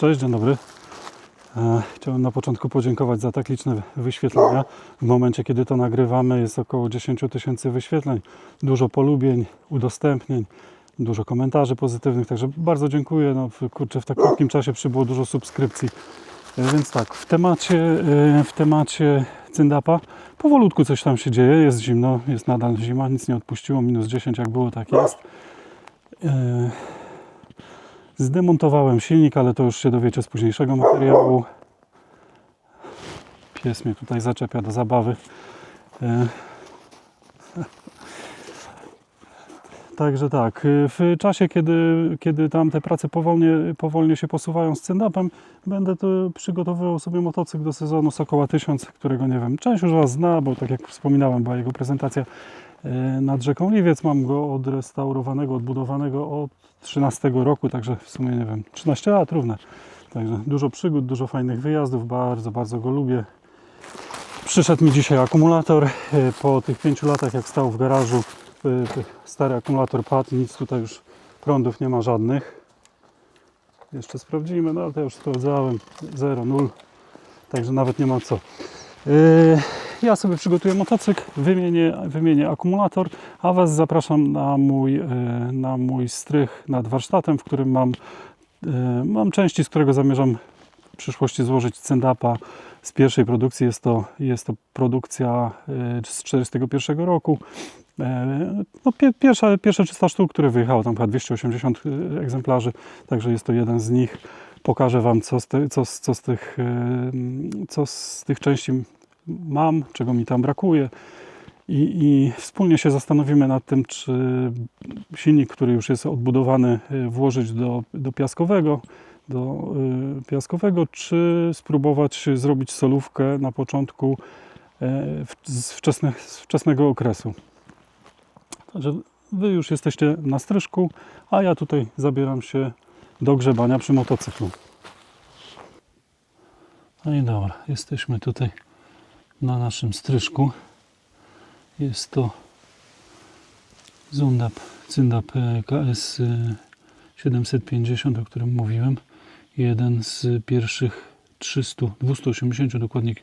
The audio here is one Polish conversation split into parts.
Cześć, dzień dobry. E, Chciałem na początku podziękować za tak liczne wyświetlenia. W momencie, kiedy to nagrywamy, jest około 10 tysięcy wyświetleń, dużo polubień, udostępnień, dużo komentarzy pozytywnych, także bardzo dziękuję. No, kurczę, w tak krótkim czasie przybyło dużo subskrypcji. E, Więc tak, w temacie, e, w temacie cyndapa powolutku coś tam się dzieje, jest zimno, jest nadal zima, nic nie odpuściło, minus 10 jak było, tak jest. E, Zdemontowałem silnik, ale to już się dowiecie z późniejszego materiału. Pies mnie tutaj zaczepia do zabawy. E, Także tak, y, w czasie, kiedy, kiedy tam te prace powolnie, powolnie się posuwają z cyndapem, będę to przygotowywał sobie motocykl do sezonu Sokoła 1000, którego nie wiem, część już Was zna, bo tak jak wspominałem, była jego prezentacja e, nad rzeką Liwiec. Mam go odrestaurowanego, odbudowanego od 13 roku, także w sumie nie wiem, 13 lat równe. Także dużo przygód, dużo fajnych wyjazdów, bardzo, bardzo go lubię. Przyszedł mi dzisiaj akumulator e, po tych 5 latach, jak stał w garażu. e, Stary akumulator padł, nic tutaj już prądów nie ma żadnych. Jeszcze sprawdzimy, no ale to już sprawdzałem. 0, 0, także nawet nie ma co. E, Ja sobie przygotuję motocykl, wymienię, wymienię akumulator, a Was zapraszam na mój, e, na mój strych nad warsztatem, w którym mam, e, mam części, z którego zamierzam w przyszłości złożyć cendapa z pierwszej produkcji. Jest to, jest to produkcja e, z 1941 roku. No, pie- pierwsza, pierwsze 300 sztuk, które wyjechało, tam chyba 280 e, egzemplarzy, także jest to jeden z nich. Pokażę Wam, co z, te, co, co, z tych, co z tych części mam, czego mi tam brakuje. I, I wspólnie się zastanowimy nad tym, czy silnik, który już jest odbudowany, e, włożyć do, do piaskowego, do y, piaskowego, czy spróbować zrobić solówkę na początku w, z, wczesnych, z wczesnego okresu. Także Wy już jesteście na stryżku, a ja tutaj zabieram się do grzebania przy motocyklu. No i dobra, jesteśmy tutaj na naszym stryżku. Jest to Zundap, Cyndap KS e, 750, o którym mówiłem. Jeden z pierwszych 300, 280 dokładnie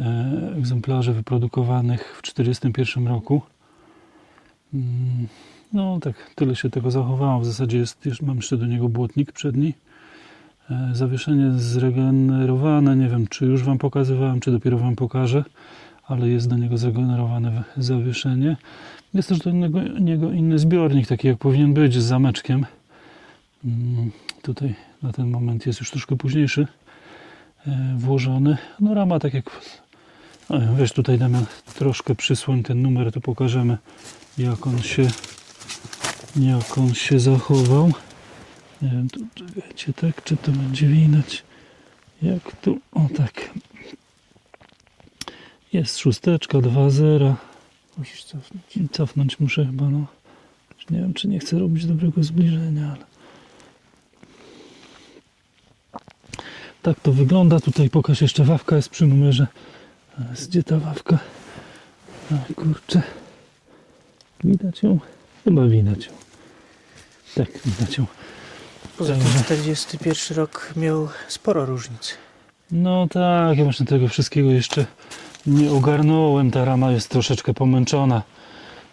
e, egzemplarzy wyprodukowanych w 1941 roku. Mm, No tak, tyle się tego zachowało. W zasadzie jest, mam jeszcze do niego błotnik przedni. E, Zawieszenie zregenerowane. Nie wiem, czy już Wam pokazywałem, czy dopiero Wam pokażę, ale jest do niego zregenerowane zawieszenie. Jest też do niego, niego inny zbiornik, taki jak powinien być, z zameczkiem. Mm, Tutaj na ten moment jest już troszkę późniejszy e, włożony. No rama tak jak... Weź tutaj Damian, troszkę przysłoń ten numer, to pokażemy jak on się jak on się zachował. Nie wiem, tu czekajcie, tak, czy to będzie widać? Jak tu, o tak. Jest szósteczka, 2-0. Musisz cofnąć. I Cofnąć muszę chyba, no. Nie wiem, czy nie chcę robić dobrego zbliżenia, ale... Tak to wygląda. Tutaj pokaż jeszcze wawka jest przy numerze. Jest gdzie ta wawka? A kurczę. Widać ją? Chyba widać ją. Tak, widać ją. Poza tym Dobrze. 41 rok miał sporo różnic. No tak, ja właśnie tego wszystkiego jeszcze nie ogarnąłem. Ta rama jest troszeczkę pomęczona,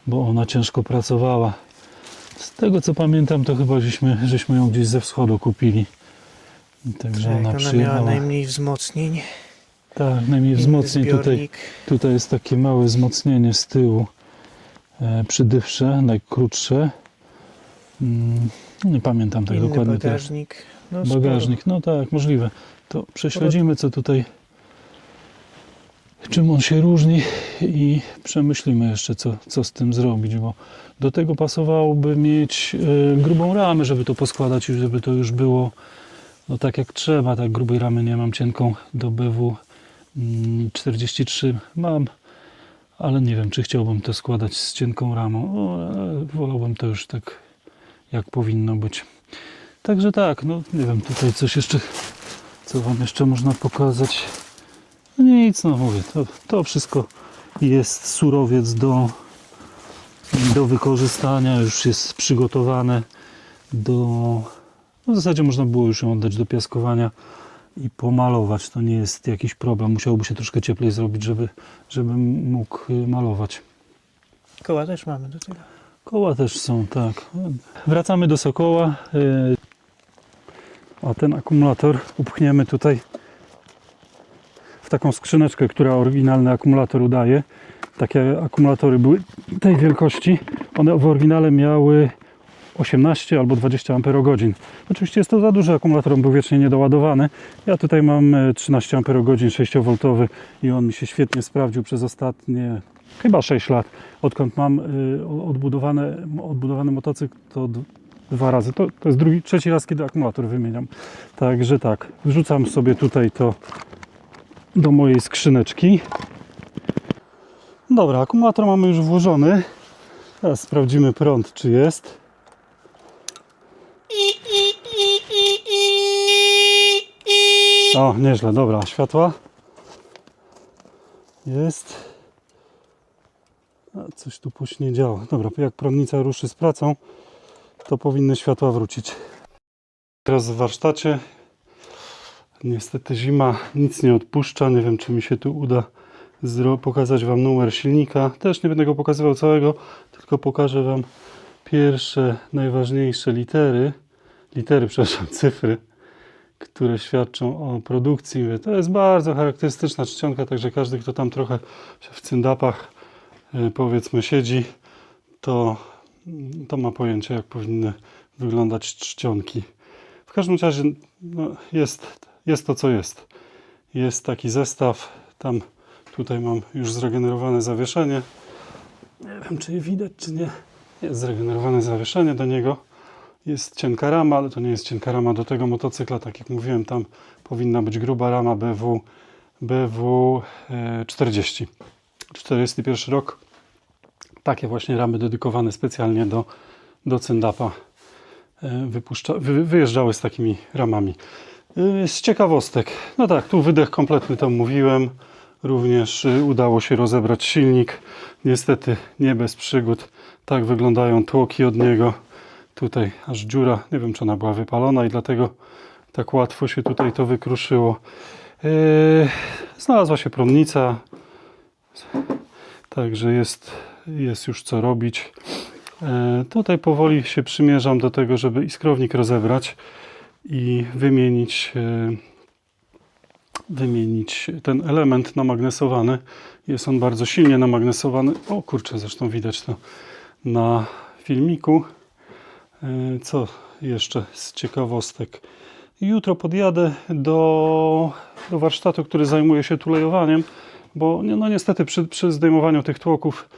bo ona ciężko pracowała. Z tego co pamiętam, to chyba żeśmy, żeśmy ją gdzieś ze wschodu kupili. Także Tak, ona ona miała przyjechała. najmniej wzmocnień. Tak, najmniej wzmocnień tutaj. Tutaj jest takie małe wzmocnienie z tyłu. E, przydywsze, najkrótsze. Mm, nie pamiętam tak Inny dokładnie. bagażnik. No, sporo. Bagażnik, no tak, możliwe. To prześledzimy, co tutaj, czym on się różni i przemyślimy jeszcze, co, co z tym zrobić, bo do tego pasowałoby mieć e, grubą ramę, żeby to poskładać i żeby to już było no tak jak trzeba. Tak grubej ramy nie mam, cienką do BW mm, 43 mam, ale nie wiem, czy chciałbym to składać z cienką ramą. O, e, wolałbym to już tak, jak powinno być. Także tak, no nie wiem, tutaj coś jeszcze, co Wam jeszcze można pokazać. No nic, no mówię, to, to wszystko jest surowiec do, do wykorzystania, już jest przygotowane do, No w zasadzie można było już ją oddać do piaskowania i pomalować. To nie jest jakiś problem. Musiałoby się troszkę cieplej zrobić, żeby, żebym mógł y, malować. Koła też mamy do tego. Koła też są, tak. Wracamy do Sokoła. y, A ten akumulator upchniemy tutaj w taką skrzyneczkę, która oryginalny akumulator udaje. Takie akumulatory były tej wielkości. One w oryginale miały 18 albo 20 Ah. Oczywiście jest to za duży akumulator, on był wiecznie niedoładowany. Ja tutaj mam e, 13 Ah 6V i on mi się świetnie sprawdził przez ostatnie chyba 6 lat. Odkąd mam y, o- odbudowane, odbudowany motocykl, to dwa razy. To, to jest drugi, trzeci raz, kiedy akumulator wymieniam. Także tak, wrzucam sobie tutaj to do mojej skrzyneczki. Dobra, akumulator mamy już włożony. Teraz sprawdzimy prąd, czy jest. O, nieźle, dobra, światła. Jest. Coś tu później działa. Dobra, jak prądnica ruszy z pracą, to powinny światła wrócić. Teraz w warsztacie. Niestety zima nic nie odpuszcza. Nie wiem, czy mi się tu uda pokazać Wam numer silnika. Też nie będę go pokazywał całego, tylko pokażę Wam pierwsze, najważniejsze litery. Litery, przepraszam, cyfry, które świadczą o produkcji. To jest bardzo charakterystyczna czcionka, także każdy, kto tam trochę w cyndapach powiedzmy siedzi, to, to ma pojęcie, jak powinny wyglądać czcionki. W każdym razie no, jest, jest to, co jest. Jest taki zestaw. Tam tutaj mam już zregenerowane zawieszenie. Nie wiem, czy je widać, czy nie. Jest zregenerowane zawieszenie do niego. Jest cienka rama, ale to nie jest cienka rama do tego motocykla. Tak jak mówiłem, tam powinna być gruba rama BW, BW e, 40. 41 rok. Takie właśnie ramy dedykowane specjalnie do, do cyndapa e, wypuszcza, wy, wyjeżdżały z takimi ramami. E, Z ciekawostek, no tak, tu wydech kompletny, to mówiłem. Również e, udało się rozebrać silnik. Niestety nie bez przygód. Tak wyglądają tłoki od niego. Tutaj aż dziura, nie wiem czy ona była wypalona i dlatego tak łatwo się tutaj to wykruszyło. Znalazła się prądnica, Także jest, jest już co robić. E, tutaj powoli się przymierzam do tego, żeby iskrownik rozebrać i wymienić, e, wymienić ten element namagnesowany. Jest on bardzo silnie namagnesowany. O kurczę, zresztą widać to na filmiku. E, co jeszcze z ciekawostek? Jutro podjadę do, do warsztatu, który zajmuje się tulejowaniem bo no niestety przy, przy zdejmowaniu tych tłoków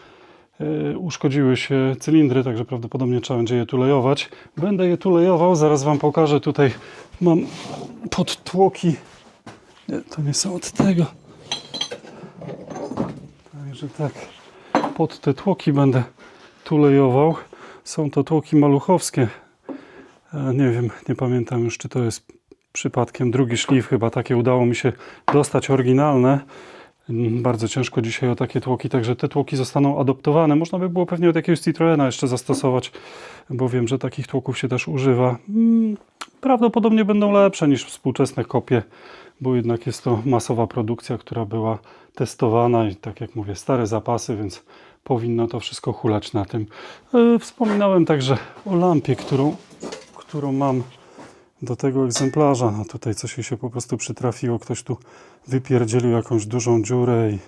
uszkodziły się cylindry, także prawdopodobnie trzeba będzie je tulejować. Będę je tulejował, zaraz Wam pokażę. Tutaj mam podtłoki. Nie, to nie są od tego. Także tak, pod te tłoki będę tulejował. Są to tłoki maluchowskie. E, Nie wiem, nie pamiętam już, czy to jest przypadkiem drugi szlif. Chyba takie udało mi się dostać oryginalne. Mm, Bardzo ciężko dzisiaj o takie tłoki, także te tłoki zostaną adoptowane. Można by było pewnie od jakiegoś Citroena jeszcze zastosować, bo wiem, że takich tłoków się też używa. Mm, Prawdopodobnie będą lepsze niż współczesne kopie, bo jednak jest to masowa produkcja, która była testowana i tak jak mówię, stare zapasy, więc powinno to wszystko hulać na tym. E, Wspominałem także o lampie, którą, którą mam do tego egzemplarza. A tutaj coś się po prostu przytrafiło. Ktoś tu wypierdzielił jakąś dużą dziurę i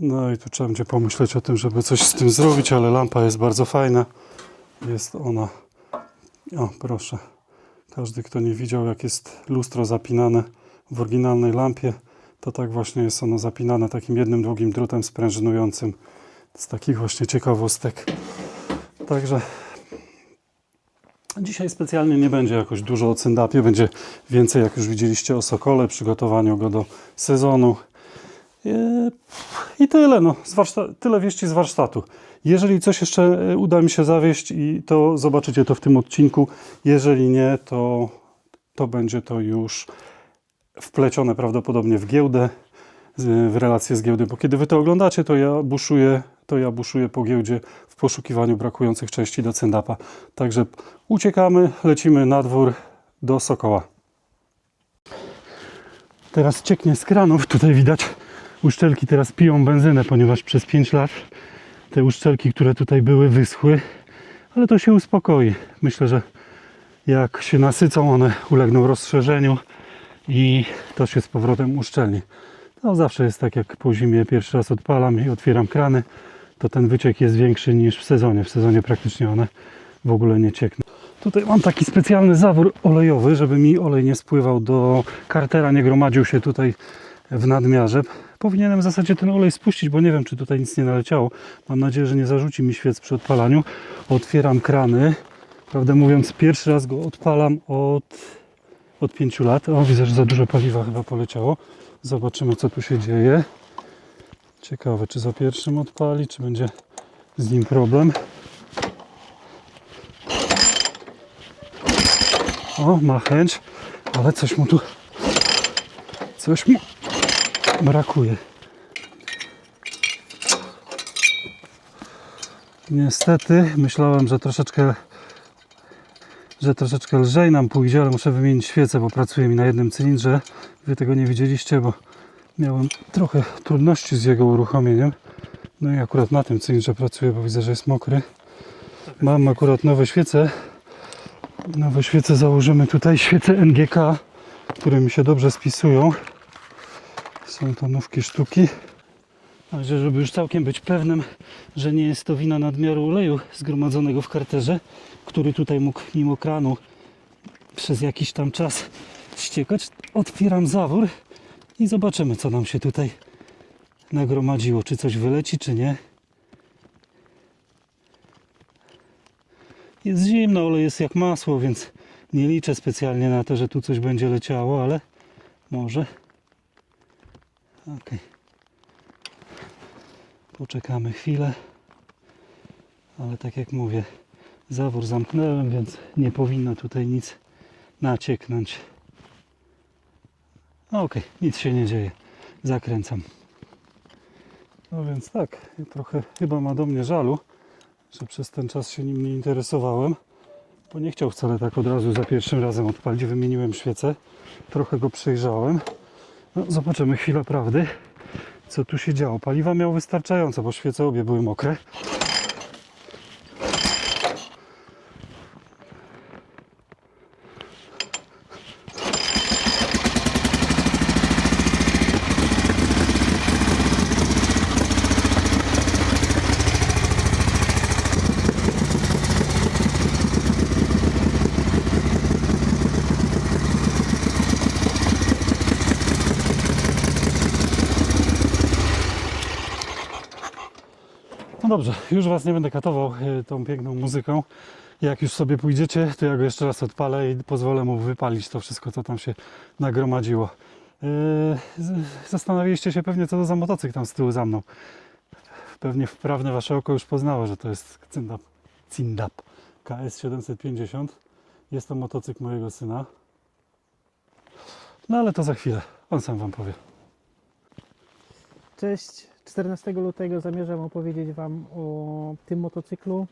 no i tu trzeba będzie pomyśleć o tym, żeby coś z tym zrobić, ale lampa jest bardzo fajna. Jest ona. O, proszę. Każdy, kto nie widział, jak jest lustro zapinane w oryginalnej lampie, to tak właśnie jest ono zapinane takim jednym długim drutem sprężynującym. Z takich właśnie ciekawostek. Także Dzisiaj specjalnie nie będzie jakoś dużo o cyndapie, będzie więcej, jak już widzieliście, o Sokole, przygotowaniu go do sezonu. I tyle, no, tyle wieści z warsztatu. Jeżeli coś jeszcze e, uda mi się zawieść, i to zobaczycie to w tym odcinku. Jeżeli nie, to, to będzie to już wplecione prawdopodobnie w giełdę. W relacje z giełdy, bo kiedy wy to oglądacie, to ja buszuję, to ja buszuję po giełdzie w poszukiwaniu brakujących części do cendapa. Także uciekamy, lecimy na dwór do Sokoła. Teraz cieknie z kranów, tutaj widać uszczelki teraz piją benzynę, ponieważ przez 5 lat te uszczelki, które tutaj były, wyschły, ale to się uspokoi. Myślę, że jak się nasycą, one ulegną rozszerzeniu i to się z powrotem uszczelni. To zawsze jest tak, jak po zimie pierwszy raz odpalam i otwieram krany, to ten wyciek jest większy niż w sezonie. W sezonie praktycznie one w ogóle nie ciekną. Tutaj mam taki specjalny zawór olejowy, żeby mi olej nie spływał do kartera, nie gromadził się tutaj w nadmiarze. Powinienem w zasadzie ten olej spuścić, bo nie wiem, czy tutaj nic nie naleciało. Mam nadzieję, że nie zarzuci mi świec przy odpalaniu. Otwieram krany. Prawdę mówiąc, pierwszy raz go odpalam od, od 5 lat. O, widzę, że za dużo paliwa chyba poleciało. Zobaczymy, co tu się dzieje. Ciekawe, czy za pierwszym odpali, czy będzie z nim problem. O, ma chęć, ale coś mu tu coś mu brakuje. Niestety myślałem, że troszeczkę że troszeczkę lżej nam pójdzie, ale muszę wymienić świecę, bo pracuje mi na jednym cylindrze. Wy tego nie widzieliście, bo miałem trochę trudności z jego uruchomieniem. No i akurat na tym cylindrze pracuję, bo widzę, że jest mokry. Mam akurat nowe świece. Nowe świece założymy tutaj, świece NGK, które mi się dobrze spisują. Są to nówki sztuki. Także, żeby już całkiem być pewnym, że nie jest to wina nadmiaru oleju zgromadzonego w karterze, który tutaj mógł mimo kranu przez jakiś tam czas ściekać, otwieram zawór i zobaczymy, co nam się tutaj nagromadziło. Czy coś wyleci, czy nie. Jest zimno, olej jest jak masło, więc nie liczę specjalnie na to, że tu coś będzie leciało, ale może. Okej. Poczekamy chwilę. Ale tak jak mówię, zawór zamknąłem, więc nie powinno tutaj nic nacieknąć. Okej, nic się nie dzieje. Zakręcam. No więc tak, trochę chyba ma do mnie żalu, że przez ten czas się nim nie interesowałem, bo nie chciał wcale tak od razu za pierwszym razem odpalić. Wymieniłem świecę, trochę go przejrzałem. No, zobaczymy chwilę prawdy, co tu się działo. Paliwa miał wystarczająco, bo świece obie były mokre. No dobrze, już Was nie będę katował e, tą piękną muzyką. Jak już sobie pójdziecie, to ja go jeszcze raz odpalę i pozwolę mu wypalić to wszystko, co tam się nagromadziło. E, Zastanawialiście się pewnie, co to za motocykl tam z tyłu za mną. Pewnie wprawne Wasze oko już poznało, że to jest Cindap, Cindap KS 750. Jest to motocykl mojego syna. No ale to za chwilę, on sam Wam powie. Cześć. 14 lutego zamierzam opowiedzieć Wam o tym motocyklu.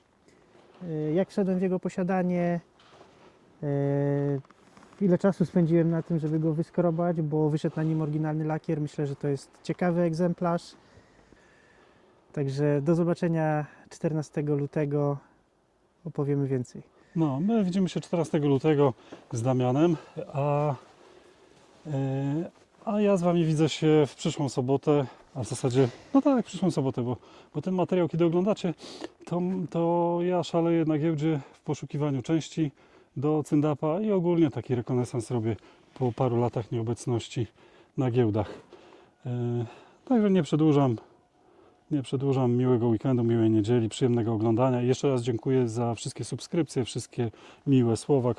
y, Jak wszedłem w jego posiadanie, y, ile czasu spędziłem na tym, żeby go wyskrobać, bo wyszedł na nim oryginalny lakier. Myślę, że to jest ciekawy egzemplarz. Także do zobaczenia 14 lutego. Opowiemy więcej. No, my widzimy się 14 lutego z Damianem, a, e, a ja z Wami widzę się w przyszłą sobotę, a w zasadzie, no tak, przyszłą sobotę, bo, bo ten materiał, kiedy oglądacie, to, to ja szaleję na giełdzie w poszukiwaniu części do Cyndapa i ogólnie taki rekonesans robię po paru latach nieobecności na giełdach. E, także nie przedłużam, nie przedłużam. Miłego weekendu, miłej niedzieli, przyjemnego oglądania. I jeszcze raz dziękuję za wszystkie subskrypcje, wszystkie miłe słowa,